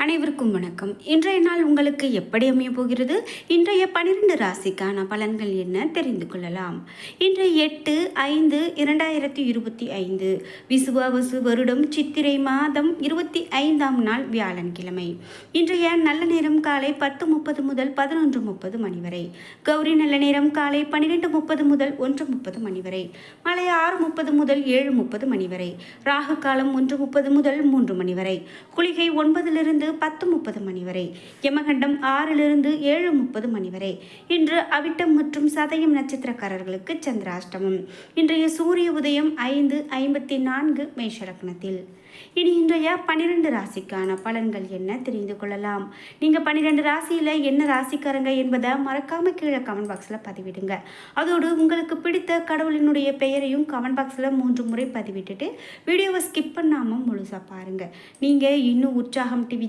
அனைவருக்கும் வணக்கம். இன்றைய நாள் உங்களுக்கு எப்படி அமைய போகிறது? இன்றைய பனிரெண்டு ராசிக்கான பலன்கள் என்ன? தெரிந்து கொள்ளலாம். இன்றைய எட்டு ஐந்து இரண்டாயிரத்தி இருபத்தி ஐந்து. விசுவாவசு வருடம் சித்திரை மாதம் இருபத்தி ஐந்தாம் நாள் வியாழன்கிழமை. இன்றைய நல்ல நேரம் காலை பத்து முப்பது முதல் பதினொன்று முப்பது மணி வரை. கௌரி நல்ல நேரம் காலை பன்னிரெண்டு முப்பது முதல் ஒன்று முப்பது மணி வரை. மாலை ஆறு முப்பது முதல் ஏழு முப்பது மணி வரை. ராகு காலம் ஒன்று முப்பது முதல் மூன்று மணி வரை. குளிகை ஒன்பதிலிருந்து பத்து முப்பது மணி வரை யமகண்டம் ஆறிலிருந்து ஏழு முப்பது மணி வரை இன்று அவிட்டம் மற்றும் சதயம் நட்சத்திரக்காரர்களுக்கு சந்திராஷ்டமம். இன்றைய சூரிய உதயம் ஐந்து ஐம்பத்தி நான்கு மேஷலக்னத்தில். இனி இன்றைய பன்னிரெண்டு ராசிக்கான பலன்கள் என்ன தெரிந்து கொள்ளலாம்? நீங்கள் பன்னிரெண்டு ராசியில் என்ன ராசிக்காரங்க என்பதை மறக்காம கீழே கமெண்ட் பாக்ஸில் பதிவிடுங்க. அதோடு உங்களுக்கு பிடித்த கடவுளினுடைய பெயரையும் கமெண்ட் பாக்ஸில் மூன்று முறை பதிவிட்டுட்டு வீடியோவை ஸ்கிப் பண்ணாமல் முழுசாக பாருங்கள் நீங்கள் இன்னும் உற்சாகம் டிவி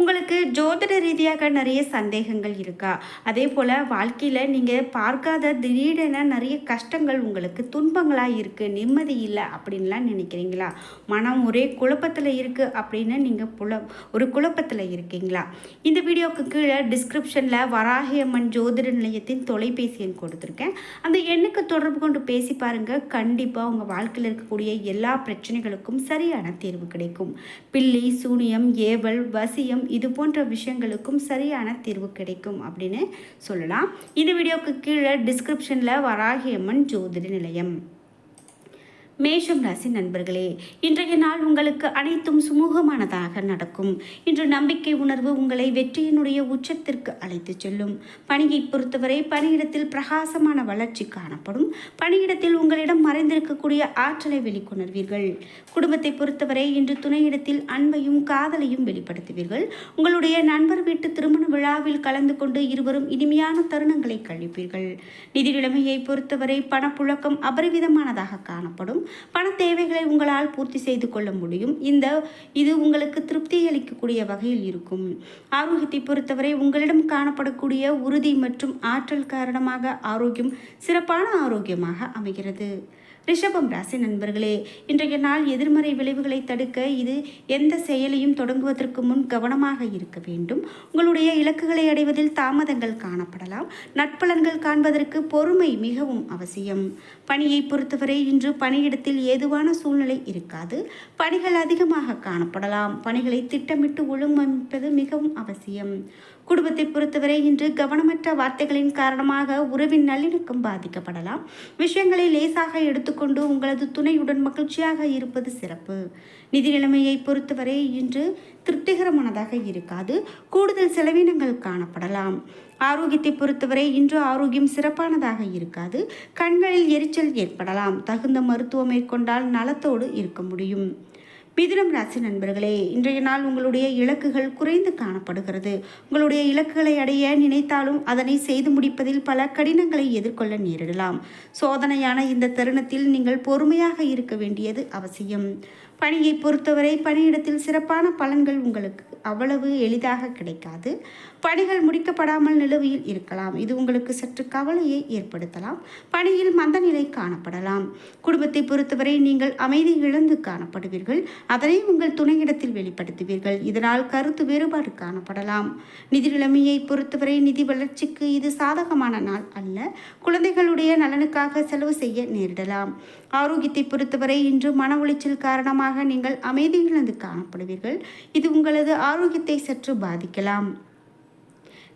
உங்களுக்கு ஜோதிட ரீதியாக நிறைய சந்தேகங்கள் இருக்கா? அதே போல் வாழ்க்கையில் நீங்கள் பார்க்காத திடீரென நிறைய கஷ்டங்கள் உங்களுக்கு துன்பங்களாக இருக்குது நிம்மதி இல்லை அப்படின்லாம் நினைக்கிறீங்களா? மனம் ஒரே குழப்பத்தில் இருக்குது அப்படின்னு நீங்கள் புல ஒரு குழப்பத்தில் இருக்கீங்களா? இந்த வீடியோவுக்கு கீழே டிஸ்கிரிப்ஷனில் வராகியம்மன் ஜோதிட நிலையத்தின் தொலைபேசி எண் கொடுத்துருக்கேன். அந்த எண்ணுக்கு தொடர்பு கொண்டு பேசி பாருங்கள் கண்டிப்பாக உங்கள் வாழ்க்கையில் இருக்கக்கூடிய எல்லா பிரச்சனைகளுக்கும் சரியான தீர்வு கிடைக்கும். பில்லி சூனியம் ஏவல் வசியம் இது போன்ற விஷயங்களுக்கும் சரியான தீர்வு கிடைக்கும் அப்படின்னு சொல்லலாம். இந்த வீடியோவுக்கு கீழே டிஸ்கிரிப்ஷனில் வராகியம்மன் ஜோதிட நிலையம். மேஷம் ராசி நண்பர்களே இன்றைய நாள் உங்களுக்கு அனைத்தும் சுமூகமானதாக நடக்கும். இன்று நம்பிக்கை உணர்வு உங்களை வெற்றியினுடைய உச்சத்திற்கு அழைத்துச் செல்லும். பணியை பொறுத்தவரை பணியிடத்தில் பிரகாசமான வளர்ச்சி காணப்படும். பணியிடத்தில் உங்களிடம் மறைந்திருக்கக்கூடிய ஆற்றலை வெளிக்கொணர்வீர்கள். குடும்பத்தை பொறுத்தவரை இன்று துணையிடத்தில் அன்பையும் காதலையும் வெளிப்படுத்துவீர்கள். உங்களுடைய நண்பர் வீட்டு திருமண விழாவில் கலந்து கொண்டு இருவரும் இனிமையான தருணங்களை கழிப்பீர்கள். நிதி நிலைமையை பொறுத்தவரை பணப்புழக்கம் அபரிவிதமானதாக காணப்படும். பண தேவைகளை உங்களால் பூர்த்தி செய்து கொள்ள முடியும். இந்த இது உங்களுக்கு திருப்தி அளிக்கக்கூடிய வகையில் இருக்கும். ஆரோக்கியத்தை பொறுத்தவரை உங்களிடம் காணப்படக்கூடிய உறுதி மற்றும் ஆற்றல் காரணமாக ஆரோக்கியம் சிறப்பான ஆரோக்கியமாக அமைகிறது. ரிஷபம் ராசி நண்பர்களே இன்றைய நாள் எதிர்மறை விளைவுகளை தடுக்க இது எந்த செயலையும் தொடங்குவதற்கு முன் கவனமாக இருக்க வேண்டும். உங்களுடைய இலக்குகளை அடைவதில் தாமதங்கள் காணப்படலாம். நட்பலன்கள் காண்பதற்கு பொறுமை மிகவும் அவசியம். பணியை பொறுத்தவரை இன்று பணியிடத்தில் ஏதுவான சூழ்நிலை இருக்காது. பணிகள் அதிகமாக காணப்படலாம். பணிகளை திட்டமிட்டு ஒழுங்கமைப்பது மிகவும் அவசியம். குடும்பத்தை பொறுத்தவரை இன்று கவனமற்ற வார்த்தைகளின் காரணமாக உறவின் நல்லிணக்கம் பாதிக்கப்படலாம். விஷயங்களை லேசாக எடுத்துக்கொண்டு உங்களது துணையுடன் மகிழ்ச்சியாக இருப்பது சிறப்பு. நிதி நிலைமையை பொறுத்தவரை இன்று திருப்திகரமானதாக இருக்காது. கூடுதல் செலவினங்கள் காணப்படலாம். ஆரோக்கியத்தை பொறுத்தவரை இன்று ஆரோக்கியம் சிறப்பானதாக இருக்காது. கண்களில் எரிச்சல் ஏற்படலாம். தகுந்த மருத்துவம் மேற்கொண்டால் நலத்தோடு இருக்க முடியும். மிதுனம் ராசி நண்பர்களே இன்றைய நாள் உங்களுடைய இலக்குகள் குறைந்து காணப்படுகிறது. உங்களுடைய இலக்குகளை அடைய நினைத்தாலும் அதனை செய்து முடிப்பதில் பல கடினங்களை எதிர்கொள்ள நேரிடலாம். சோதனையான இந்த தருணத்தில் நீங்கள் பொறுமையாக இருக்க வேண்டியது அவசியம். பணியை பொறுத்தவரை பணியிடத்தில் சிறப்பான பலன்கள் உங்களுக்கு அவ்வளவு எளிதாக கிடைக்காது. பணிகள் முடிக்கப்படாமல் நிலுவையில் இருக்கலாம். இது உங்களுக்கு சற்று கவலையை ஏற்படுத்தலாம். பணியில் மந்த நிலை காணப்படலாம். குடும்பத்தை பொறுத்தவரை நீங்கள் அமைதி இழந்து காணப்படுவீர்கள். அதனை உங்கள் துணையிடத்தில் வெளிப்படுத்துவீர்கள். இதனால் கருத்து வேறுபாடு காணப்படலாம். நிதி நிலைமையை பொறுத்தவரை நிதி வளர்ச்சிக்கு இது சாதகமான நாள் அல்ல. குழந்தைகளுடைய நலனுக்காக செலவு செய்ய நேரிடலாம். ஆரோக்கியத்தை பொறுத்தவரை இன்று மன உளைச்சல் காரணமாக நீங்கள் அமைதி இழந்து காணப்படுவீர்கள். இது உங்களது ஆரோக்கியத்தை சற்று பாதிக்கலாம்.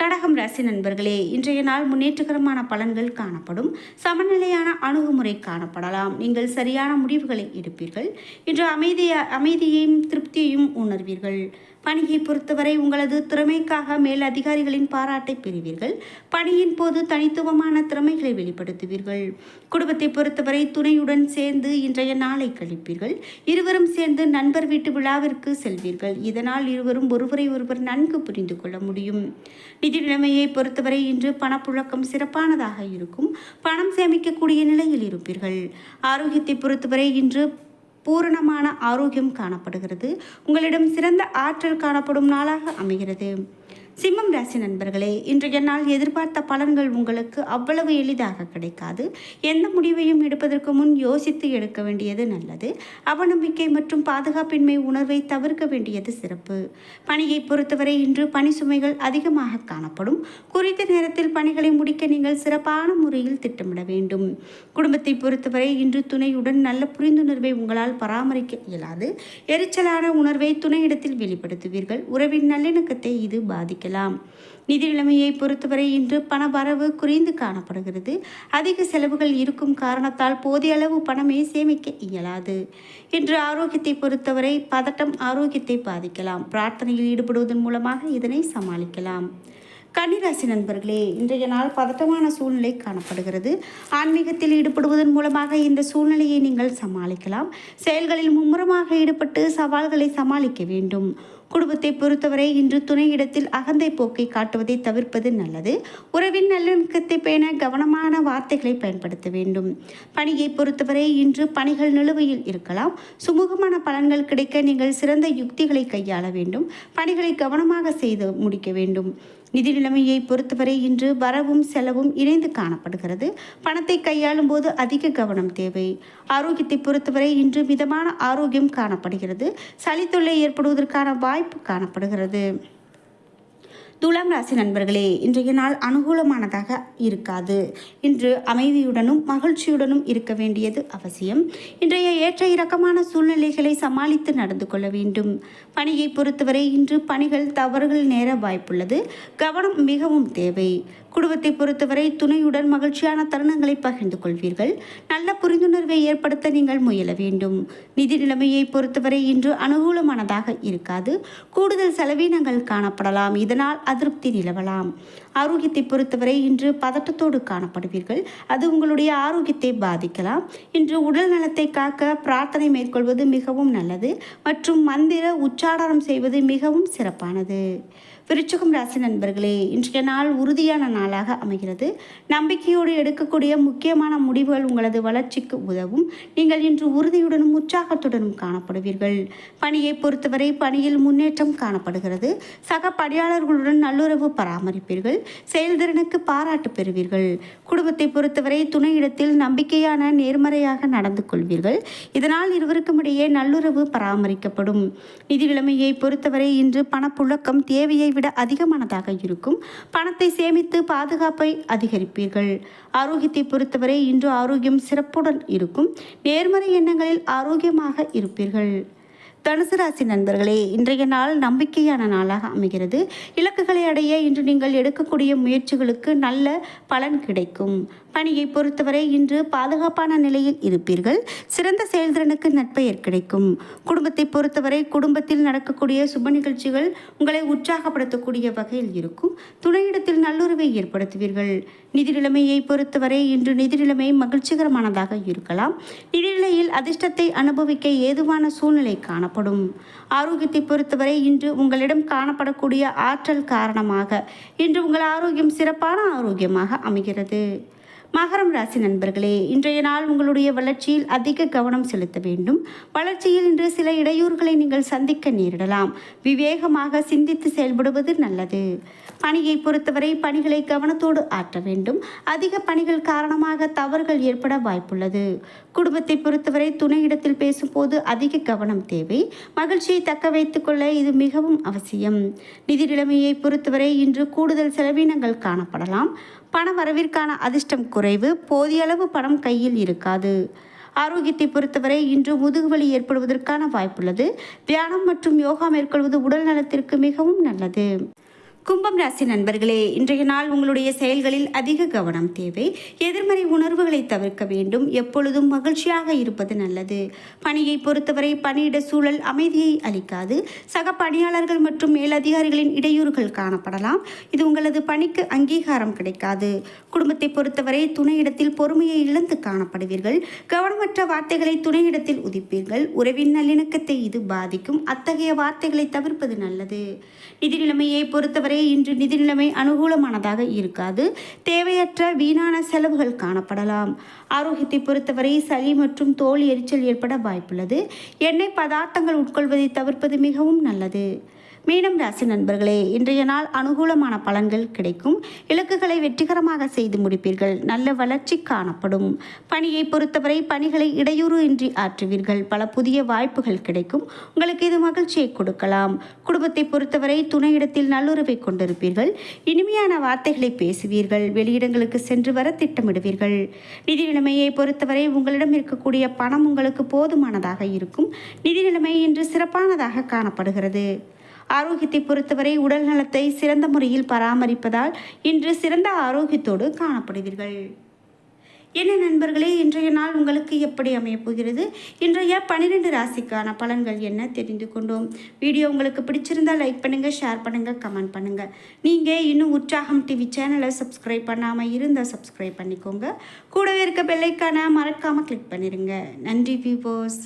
கடகம் ராசி நண்பர்களே இன்றைய நாள் முன்னேற்றகரமான பலன்கள் காணப்படும். சமநிலையான அணுகுமுறை காணப்படலாம். நீங்கள் சரியான முடிவுகளை எடுப்பீர்கள். இன்று அமைதிய அமைதியையும் திருப்தியையும் உணர்வீர்கள். பணியை பொறுத்தவரை உங்களது திறமைக்காக மேல் அதிகாரிகளின் பாராட்டை பெறுவீர்கள். பணியின் போது தனித்துவமான திறமைகளை வெளிப்படுத்துவீர்கள். குடும்பத்தை பொறுத்தவரை துணையுடன் சேர்ந்து இன்றைய நாளை கழிப்பீர்கள். இருவரும் சேர்ந்து நண்பர் வீட்டு விழாவிற்கு செல்வீர்கள். இதனால் இருவரும் ஒருவரை ஒருவர் நன்கு புரிந்து கொள்ள முடியும். நிதி நிலைமையை பொறுத்தவரை இன்று பணப்புழக்கம் சிறப்பானதாக இருக்கும். பணம் சேமிக்கக்கூடிய நிலையில் இருப்பீர்கள். ஆரோக்கியத்தை பொறுத்தவரை இன்று பூரணமான ஆரோக்கியம் காணப்படுகிறது. உங்களிடம் சிறந்த ஆற்றல் காணப்படும் நாளாக அமைகிறது. சிம்மம் ராசி நண்பர்களே இன்றைய நாள் எதிர்பார்த்த பலன்கள் உங்களுக்கு அவ்வளவு எளிதாக கிடைக்காது. எந்த முடிவையும் எடுப்பதற்கு முன் யோசித்து எடுக்க வேண்டியது நல்லது. அவநம்பிக்கை மற்றும் பாதுகாப்பின்மை உணர்வை தவிர்க்க வேண்டியது சிறப்பு. பணியை பொறுத்தவரை இன்று பணி சுமைகள் அதிகமாக காணப்படும். குறித்த நேரத்தில் பணிகளை முடிக்க நீங்கள் சிறப்பான முறையில் திட்டமிட வேண்டும். குடும்பத்தை பொறுத்தவரை இன்று துணையுடன் நல்ல புரிந்துணர்வை உங்களால் பராமரிக்க இயலாது. எரிச்சலான உணர்வை துணையிடத்தில் வெளிப்படுத்துவீர்கள். உறவின் நல்லிணக்கத்தை இது பாதிக்கலாம் நிதி நிலைமையை பொறுத்தவரை இன்று பண வரவு குறைந்து காணப்படுகிறது. அதிக செலவுகள் இருக்கும் காரணத்தால் போதிய அளவு பணமே சேமிக்க இயலாது. இன்று ஆரோக்கியத்தை பொறுத்தவரை பதட்டம் ஆரோக்கியத்தை பாதிக்கலாம். பிரார்த்தனையில் ஈடுபடுவதன் மூலமாக இதனை சமாளிக்கலாம். கன்னிராசி நண்பர்களே இன்றைய நாள் பதட்டமான சூழ்நிலை காணப்படுகிறது. ஆன்மீகத்தில் ஈடுபடுவதன் மூலமாக இந்த சூழ்நிலையை நீங்கள் சமாளிக்கலாம். செயல்களில் மும்முரமாக ஈடுபட்டு சவால்களை சமாளிக்க வேண்டும். குடும்பத்தை பொறுத்தவரை இன்று துணையிடத்தில் அகந்தை போக்கை காட்டுவதை தவிர்ப்பது நல்லது. உறவின் நல்லிணக்கத்தை பேண கவனமான வார்த்தைகளை பயன்படுத்த வேண்டும். பணியை பொறுத்தவரை இன்று பணிகள் நிலுவையில் இருக்கலாம். சுமூகமான பலன்கள் கிடைக்க நீங்கள் சிறந்த யுக்திகளை கையாள வேண்டும். பணிகளை கவனமாக செய்து முடிக்க வேண்டும். நிதி நிலைமையை பொறுத்தவரை இன்று வரவும் செலவும் இணைந்து காணப்படுகிறது. பணத்தை கையாளும் போது அதிக கவனம் தேவை. ஆரோக்கியத்தை பொறுத்தவரை இன்று மிதமான ஆரோக்கியம் காணப்படுகிறது. சளித்தொல்லை ஏற்படுவதற்கான வாய்ப்பு காணப்படுகிறது. துலாம் ராசி நண்பர்களே இன்றைய நாள் அனுகூலமானதாக இருக்காது. இன்று அமைதியுடனும் மகிழ்ச்சியுடனும் இருக்க வேண்டியது அவசியம். இன்றைய ஏற்ற இறக்கமான சூழ்நிலைகளை சமாளித்து நடந்து கொள்ள வேண்டும். பணியை பொறுத்தவரை இன்று பணிகள் தவறுகள் நேர வாய்ப்புள்ளது. கவனம் மிகவும் தேவை. குடும்பத்தை பொறுத்தவரை துணையுடன் மகிழ்ச்சியான தருணங்களை பகிர்ந்து கொள்வீர்கள். நல்ல புரிந்துணர்வை ஏற்படுத்த நீங்கள் முயல வேண்டும். நிதி நிலைமையை பொறுத்தவரை இன்று அனுகூலமானதாக இருக்காது. கூடுதல் செலவினங்கள் காணப்படலாம். இதனால் அதிருப்தி நிலவலாம். ஆரோக்கியத்தை பொறுத்தவரை இன்று பதட்டத்தோடு காணப்படுவீர்கள். அது உங்களுடைய ஆரோக்கியத்தை பாதிக்கலாம். இன்று உடல் நலத்தை காக்க பிரார்த்தனை மேற்கொள்வது மிகவும் நல்லது. மற்றும் மந்திர உச்சாரணம் செய்வது மிகவும் சிறப்பானது. விருச்சகம் ராசி நண்பர்களே இன்றைய நாள் உறுதியான நாளாக அமைகிறது. நம்பிக்கையோடு எடுக்கக்கூடிய முக்கியமான முடிவுகள் உங்களது வளர்ச்சிக்கு உதவும். நீங்கள் இன்று உறுதியுடனும் உற்சாகத்துடனும் காணப்படுவீர்கள். பணியை பொறுத்தவரை பணியில் முன்னேற்றம் காணப்படுகிறது. சக பணியாளர்களுடன் நல்லுறவு பராமரிப்பீர்கள். செயல்திறனுக்கு பாராட்டு பெறுவீர்கள். குடும்பத்தை பொறுத்தவரை துணையிடத்தில் நம்பிக்கையான நேர்மறையாக நடந்து கொள்வீர்கள். இதனால் இருவருக்கும் இடையே நல்லுறவு பராமரிக்கப்படும். நிதி நிலைமையை பொறுத்தவரை இன்று பணப்புழக்கம் தேவையை விட அதிகமானதாக இருக்கும். பணத்தை சேமித்து பாதுகாப்பை அதிகரிப்பீர்கள். ஆரோக்கியத்தை பொறுத்தவரை இன்று ஆரோக்கியம் சிறப்புடன் இருக்கும். நேர்மறை எண்ணங்களில் ஆரோக்கியமாக இருப்பீர்கள். தனுசு ராசி நண்பர்களே இன்றைய நாள் நம்பிக்கையான நாளாக அமைகிறது. இலக்குகளை அடைய இன்று நீங்கள் எடுக்கக்கூடிய முயற்சிகளுக்கு நல்ல பலன் கிடைக்கும். பணியை பொறுத்தவரை இன்று பாதுகாப்பான நிலையில் இருப்பீர்கள். சிறந்த செயல்திறனுக்கு நட்பெயர் கிடைக்கும். குடும்பத்தை பொறுத்தவரை குடும்பத்தில் நடக்கக்கூடிய சுப நிகழ்ச்சிகள் உங்களை உற்சாகப்படுத்தக்கூடிய வகையில் இருக்கும். துணையிடத்தில் நல்லுறவை ஏற்படுத்துவீர்கள். நிதி நிலைமையை பொறுத்தவரை இன்று நிதி நிலைமை மகிழ்ச்சிகரமானதாக இருக்கலாம். நிதிநிலையில் அதிர்ஷ்டத்தை அனுபவிக்க ஏதுவான சூழ்நிலை காணப்படும். ஆரோக்கியத்தை பொறுத்தவரை இன்று உங்களிடம் காணப்படக்கூடிய ஆற்றல் காரணமாக இன்று உங்கள் ஆரோக்கியம் சிறப்பான ஆரோக்கியமாக அமைகிறது. மகரம் ராசி நண்பர்களே இன்றைய நாள் உங்களுடைய வளர்ச்சியில் அதிக கவனம் செலுத்த வேண்டும். வளர்ச்சியில் இன்று சில இடையூறுகளை நீங்கள் சந்திக்க நேரிடலாம். விவேகமாக சிந்தித்து செயல்படுவது நல்லது. பணியை பொறுத்தவரை பணிகளை கவனத்தோடு ஆற்ற வேண்டும். அதிக பணிகள் காரணமாக தவறுகள் ஏற்பட வாய்ப்புள்ளது. குடும்பத்தை பொறுத்தவரை துணையிடத்தில் பேசும்போது அதிக கவனம் தேவை. மகிழ்ச்சியை தக்க வைத்துக்கொள்ள இது மிகவும் அவசியம். நிதி நிலைமையை பொறுத்தவரை இன்று கூடுதல் செலவினங்கள் காணப்படலாம். பண வரவிற்கான அதிர்ஷ்டம் குறைவு போதிய அளவு பணம் கையில் இருக்காது. ஆரோக்கியத்தை பொறுத்தவரை இன்று முதுகுவலி ஏற்படுவதற்கான வாய்ப்புள்ளது. தியானம் மற்றும் யோகா மேற்கொள்வது உடல் நலத்திற்கு மிகவும் நல்லது. கும்பம் ராசி நண்பர்களே இன்றைய நாள் உங்களுடைய செயல்களில் அதிக கவனம் தேவை. எதிர்மறை உணர்வுகளை தவிர்க்க வேண்டும். எப்பொழுதும் மகிழ்ச்சியாக இருப்பது நல்லது. பணியை பொறுத்தவரை பணியிட சூழல் அமைதியை அளிக்காது. சக பணியாளர்கள் மற்றும் மேலதிகாரிகளின் இடையூறுகள் காணப்படலாம். இது உங்களது பணிக்கு அங்கீகாரம் கிடைக்காது. குடும்பத்தை பொறுத்தவரை துணையிடத்தில் பொறுமையை இழந்து காணப்படுவீர்கள். கவனமற்ற வார்த்தைகளை துணையிடத்தில் உதிப்பீர்கள். உறவின் நல்லிணக்கத்தை இது பாதிக்கும். அத்தகைய வார்த்தைகளை தவிர்ப்பது நல்லது. நிதி நிலைமையை பொறுத்தவரை இன்று நிதி நிலைமை அனுகூலமானதாக இருக்காது. தேவையற்ற வீணான செலவுகள் காணப்படலாம். ஆரோக்கியத்தை பொறுத்தவரை சளி மற்றும் தோல் எரிச்சல் ஏற்பட வாய்ப்புள்ளது. எண்ணெய் பதார்த்தங்கள் உட்கொள்வதை தவிர்ப்பது மிகவும் நல்லது. மீனம் ராசி நண்பர்களே இன்றைய நாள் அனுகூலமான பலன்கள் கிடைக்கும். இலக்குகளை வெற்றிகரமாக செய்து முடிப்பீர்கள். நல்ல வளர்ச்சி காணப்படும். பணியை பொறுத்தவரை பணிகளை இடையூறு இன்றி ஆற்றுவீர்கள். பல புதிய வாய்ப்புகள் கிடைக்கும். உங்களுக்கு இது மகிழ்ச்சியை கொடுக்கலாம். குடும்பத்தை பொறுத்தவரை துணையிடத்தில் நல்லுறவை கொண்டிருப்பீர்கள். இனிமையான வார்த்தைகளை பேசுவீர்கள். வெளியிடங்களுக்கு சென்று வர திட்டமிடுவீர்கள். நிதி நிலைமையை பொறுத்தவரை உங்களிடம் இருக்கக்கூடிய பணம் உங்களுக்கு போதுமானதாக இருக்கும். நிதி நிலைமை இன்று சிறப்பானதாக காணப்படுகிறது. ஆரோக்கியத்தை பொறுத்தவரை உடல் நலத்தை சிறந்த முறையில் பராமரிப்பதால் இன்று சிறந்த ஆரோக்கியத்தோடு காணப்படுவீர்கள். என்ன நண்பர்களே இன்றைய நாள் உங்களுக்கு எப்படி அமையப் போகிறது? இன்றைய பன்னிரெண்டு ராசிக்கான பலன்கள் என்ன தெரிந்து கொண்டோம். வீடியோ உங்களுக்கு பிடிச்சிருந்தா லைக் பண்ணுங்கள் ஷேர் பண்ணுங்கள் கமெண்ட் பண்ணுங்கள் நீங்கள் இன்னும் உற்சாகம் டிவி சேனலை சப்ஸ்கிரைப் பண்ணாமல் இருந்தால் சப்ஸ்கிரைப் பண்ணிக்கோங்க. கூடவே இருக்க பெல்லைக்கான மறக்காமல் கிளிக் பண்ணிடுங்க நன்றி வியூவர்ஸ்